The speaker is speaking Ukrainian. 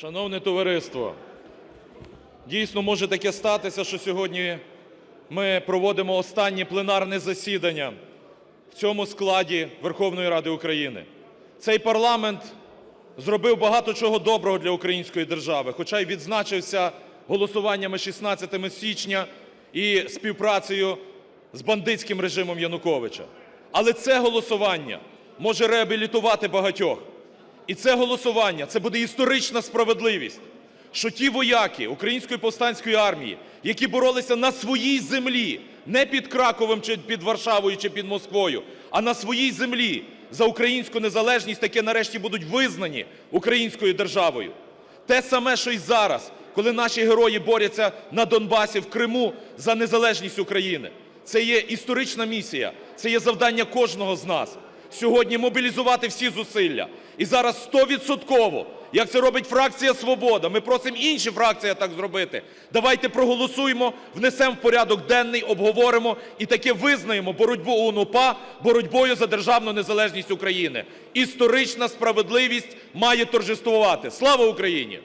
Шановне товариство, дійсно може таке статися, що сьогодні ми проводимо останнє пленарне засідання в цьому складі Верховної Ради України. Цей парламент зробив багато чого доброго для української держави, хоча й відзначився голосуваннями 16 січня і співпрацею з бандитським режимом Януковича. Але це голосування може реабілітувати багатьох. І це голосування – це буде історична справедливість, що ті вояки Української повстанської армії, які боролися на своїй землі, не під Краковом чи під Варшавою чи під Москвою, а на своїй землі за українську незалежність, таки нарешті будуть визнані українською державою. Те саме, що й зараз, коли наші герої борються на Донбасі, в Криму за незалежність України. Це є історична місія, це є завдання кожного з нас. Сьогодні мобілізувати всі зусилля. І зараз стовідсотково, як це робить фракція "Свобода", ми просимо інші фракції так зробити, давайте проголосуємо, внесемо в порядок денний, обговоримо і таки визнаємо боротьбу ОУН-УПА боротьбою за державну незалежність України. Історична справедливість має торжествувати. Слава Україні!